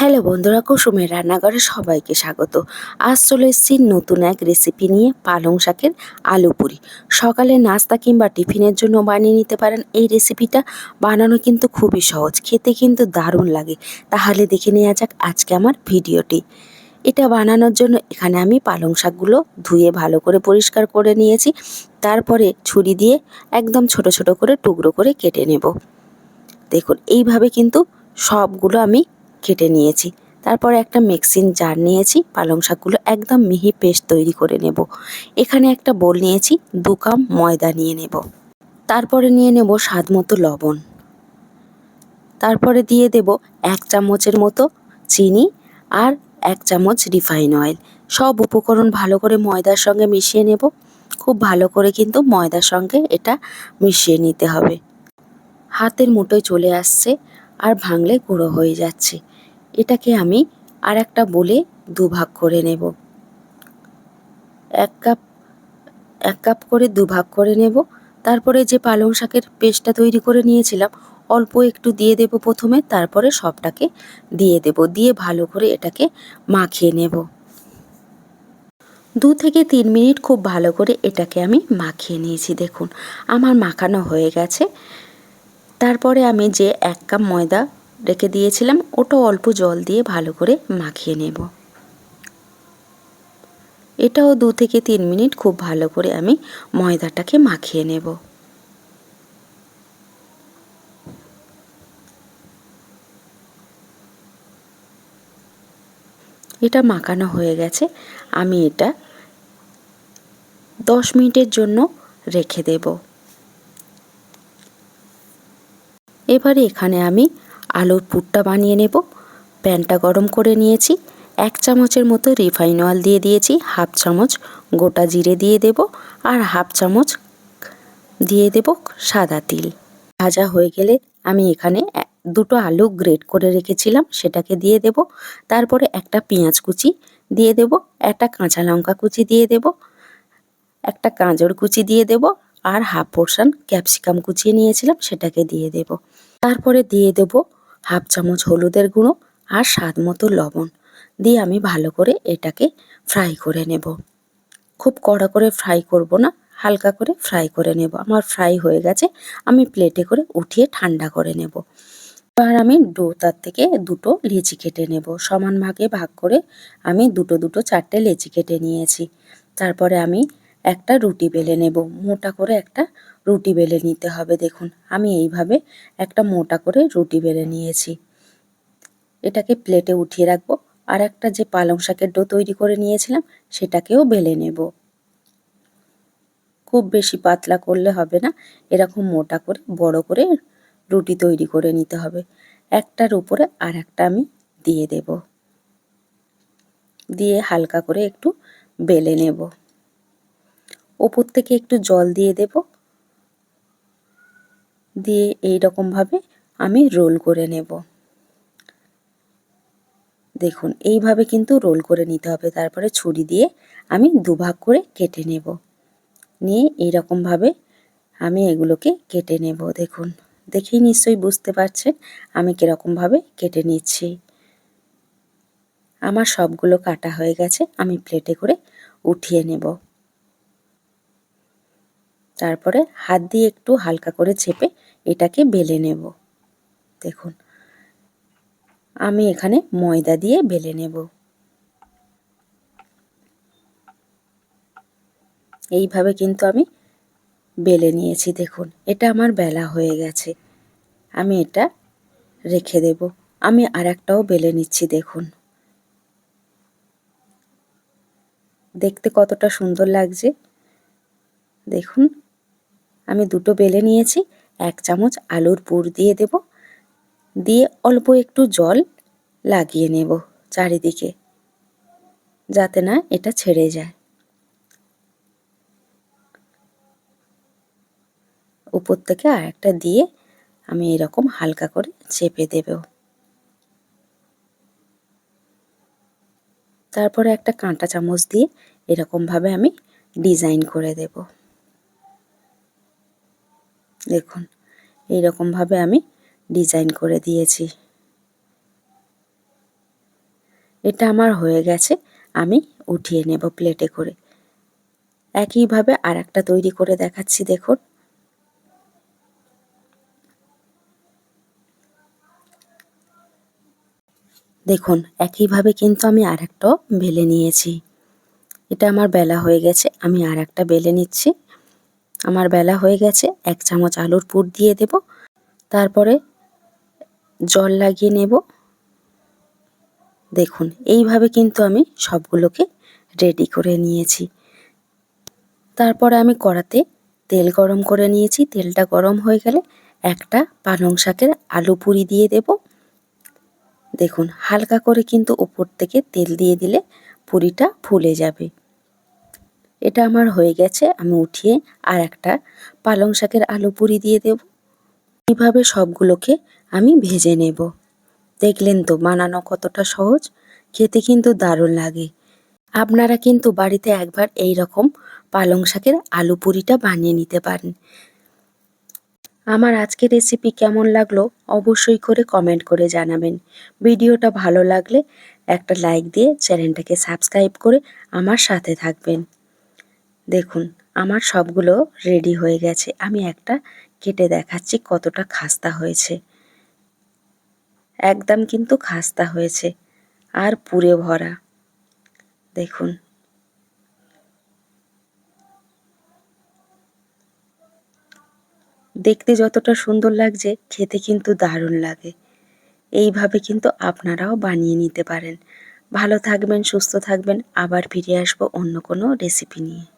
Hello বন্ধুরা, কুসুমের রান্নাঘরে সবাইকে স্বাগত। আজ চলে এসেছি নতুন এক রেসিপি নিয়ে পালং শাকের আলু পুরি। সকালে নাস্তা কিংবা টিফিনের জন্য বানিয়ে নিতে পারেন এই রেসিপিটা বানানো কিন্তু খুবই সহজ, খেতে কিন্তু দারুণ লাগে। তাহলে দেখে নেওয়া যাক আজকে আমার ভিডিওটি। এটা বানানোর জন্য এখানে আমি পালং শাকগুলো ধুয়ে ভালো করে পরিষ্কার করে নিয়েছি। তারপরে ছুরি দিয়ে একদম ছোট ছোট করে টুকরো করে কেটে নেব। দেখুন, এইভাবে কিন্তু সবগুলো আমি কেটে নিয়েছি। তারপরে একটা মিক্সিং জার নিয়েছি। পালং শাকগুলো একদম মিহি পেস্ট তৈরি করে নেব। এখানে একটা বোল নিয়েছি। দু কাপ ময়দা নিয়ে নেব। তারপরে নিয়ে নেব স্বাদ মতো লবণ। তারপরে দিয়ে দেব এক চামচের মতো চিনি আর এক চামচ রিফাইন অয়েল। সব উপকরণ ভালো করে ময়দার সঙ্গে মিশিয়ে নেব। খুব ভালো করে কিন্তু ময়দার সঙ্গে এটা মিশিয়ে নিতে হবে। হাতের মুঠোয় চলে আসছে আর ভাঙলে গুঁড়ো হয়ে যাচ্ছে। এটাকে আমি আর একটা বলে দুভাগ করে নেব। এক কাপ এক কাপ করে দুভাগ করে নেব। তারপরে যে পালং শাকের পেস্টটা তৈরি করে নিয়েছিলাম, অল্প একটু দিয়ে দেব প্রথমে, তারপরে সবটাকে দিয়ে দেব, দিয়ে ভালো করে এটাকে মাখিয়ে নেব। দু থেকে তিন মিনিট খুব ভালো করে এটাকে আমি মাখিয়ে নিয়েছি, দেখুন। আমার মাখানো হয়ে গেছে। তারপরে আমি যে এক কাপ ময়দা রেখে দিয়েছিলাম। ওটা অল্প জল দিয়ে ভালো করে মাখিয়ে নেব। এটাও দু থেকে তিন মিনিট খুব ভালো করে আমি ময়দাটাকে মাখিয়ে নেব। এটা মাখানো হয়ে গেছে। আমি এটা দশ মিনিটের জন্য রেখে দেব। এবারে এখানে আমি আলুর পুরটা বানিয়ে নেব। প্যানটা গরম করে নিয়েছি। এক চামচের মতো রিফাইন অয়েল দিয়ে দিয়েছি। হাফ চামচ গোটা জিরে দিয়ে দেব আর হাফ চামচ দিয়ে দেব সাদা তিল। ভাজা হয়ে গেলে আমি এখানে দুটো আলু গ্রেট করে রেখেছিলাম। সেটাকে দিয়ে দেব। তারপরে একটা পেঁয়াজ কুচি দিয়ে দেব, একটা কাঁচা লঙ্কা কুচি দিয়ে দেব, একটা গাজর কুচি দিয়ে দেব আর হাফ পোর্শন ক্যাপসিকাম কুচিয়ে নিয়েছিলাম, সেটাকে দিয়ে দেব। তারপরে দিয়ে দেব হাফ চামচ হলুদের গুঁড়ো আর স্বাদ মতো লবণ দিয়ে আমি ভালো করে এটাকে ফ্রাই করে নেব। খুব কড়া করে ফ্রাই করব না, হালকা করে ফ্রাই করে নেব। আমার ফ্রাই হয়ে গেছে, আমি প্লেটে করে উঠিয়ে ঠান্ডা করে নেব। এবার আমি ডো তার থেকে দুটো লেচি কেটে নেব। সমান ভাগে ভাগ করে আমি দুটো দুটো চারটে লেচি কেটে নিয়েছি। তারপরে আমি একটা রুটি বেলে নেব। মোটা করে একটা রুটি বেলে নিতে হবে, দেখুন। আমি এইভাবে একটা মোটা করে রুটি বেলে নিয়েছি। এটাকে প্লেটে উঠিয়ে রাখব আর একটা যে পালং শাকের ডো তৈরি করে নিয়েছিলাম, সেটাকেও বেলে নেব। খুব বেশি পাতলা করলে হবে না, এরকম মোটা করে, বড় করে রুটি তৈরি করে নিতে হবে। একটার উপরে আর একটা আমি দিয়ে দেব। দিয়ে হালকা করে একটু বেলে নেব। ওপর থেকে একটু জল দিয়ে দেব। দিয়ে এই ভাবে আমি রোল করে নেব। দেখুন, এইভাবে কিন্তু রোল করে নিতে হবে। তারপরে ছুরি দিয়ে আমি দুভাগ করে কেটে নেব। নিয়ে এইরকমভাবে আমি এগুলোকে কেটে নেব। দেখুন, দেখেই নিশ্চয়ই বুঝতে পারছেন আমি কীরকমভাবে কেটে নিচ্ছি। আমার সবগুলো কাটা হয়ে গেছে, আমি প্লেটে করে উঠিয়ে নেব। তারপরে হাত দিয়ে একটু হালকা করে চেপে এটাকে বেলে নেব। দেখুন, আমি এখানে ময়দা দিয়ে বেলে নেব। এইভাবে কিন্তু আমি বেলে নিয়েছি, দেখুন, এটা আমার বেলা হয়ে গেছে। আমি এটা রেখে দেব। আমি আর একটাও বেলে নিচ্ছি, দেখুন। দেখতে কতটা সুন্দর লাগছে। দেখুন আমি দুটো বেলে নিয়েছি। এক চামচ আলুর পুর দিয়ে দেব। দিয়ে অল্প একটু জল লাগিয়ে নেব চারিদিকে, যাতে না এটা ছেড়ে যায়। উপর থেকে আর একটা দিয়ে আমি এরকম হালকা করে চেপে দেব। তারপরে একটা কাঁটা চামচ দিয়ে এরকমভাবে আমি ডিজাইন করে দেব। দেখুন, এইরকমভাবে আমি ডিজাইন করে দিয়েছি। এটা আমার হয়ে গেছে, আমি উঠিয়ে নেব প্লেটে করে। একইভাবে আর একটা তৈরি করে দেখাচ্ছি, দেখুন। দেখুন, একইভাবে কিন্তু আমি আর একটাও বেলে নিয়েছি। এটা আমার বেলা হয়ে গেছে, আমি আর একটা বেলে নিচ্ছি। আমার বেলা হয়ে গেছে, এক চামচ আলুর পুর দিয়ে দেব। তারপরে জল লাগিয়ে নেব। দেখুন, এইভাবে কিন্তু আমি সবগুলোকে রেডি করে নিয়েছি। তারপরে আমি কড়াতে তেল গরম করে নিয়েছি। তেলটা গরম হয়ে গেলে একটা পালং শাকের আলু পুরি দিয়ে দেব। দেখুন, হালকা করে কিন্তু উপর থেকে তেল দিয়ে দিলে পুরিটা ফুলে যাবে। এটা আমার হয়ে গেছে, আমি উঠিয়ে আর একটা পালং শাকের আলু পুরি দিয়ে দেব। এইভাবে সবগুলোকে আমি ভেজে নেব। দেখলেন তো বানানো কতটা সহজ, খেতে কিন্তু দারুণ লাগে। আপনারা কিন্তু বাড়িতে একবার এই রকম পালং শাকের আলু পুরিটা বানিয়ে নিতে পারেন। আমার আজকের রেসিপি কেমন লাগল অবশ্যই করে কমেন্ট করে জানাবেন। ভিডিওটা ভালো লাগলে একটা লাইক দিয়ে চ্যানেলটাকে সাবস্ক্রাইব করে আমার সাথে থাকবেন। দেখুন, আমার সবগুলো রেডি হয়ে গেছে। আমি একটা কেটে দেখাচ্ছি কতটা খাস্তা হয়েছে। একদম কিন্তু খাস্তা হয়েছে, আর পুরে ভরা। দেখুন। দেখতে যতটা সুন্দর লাগছে, খেতে কিন্তু দারুণ লাগে। এইভাবে কিন্তু আপনারাও বানিয়ে নিতে পারেন। ভালো থাকবেন, সুস্থ থাকবেন, আবার ফিরে আসব অন্য কোনো রেসিপি নিয়ে।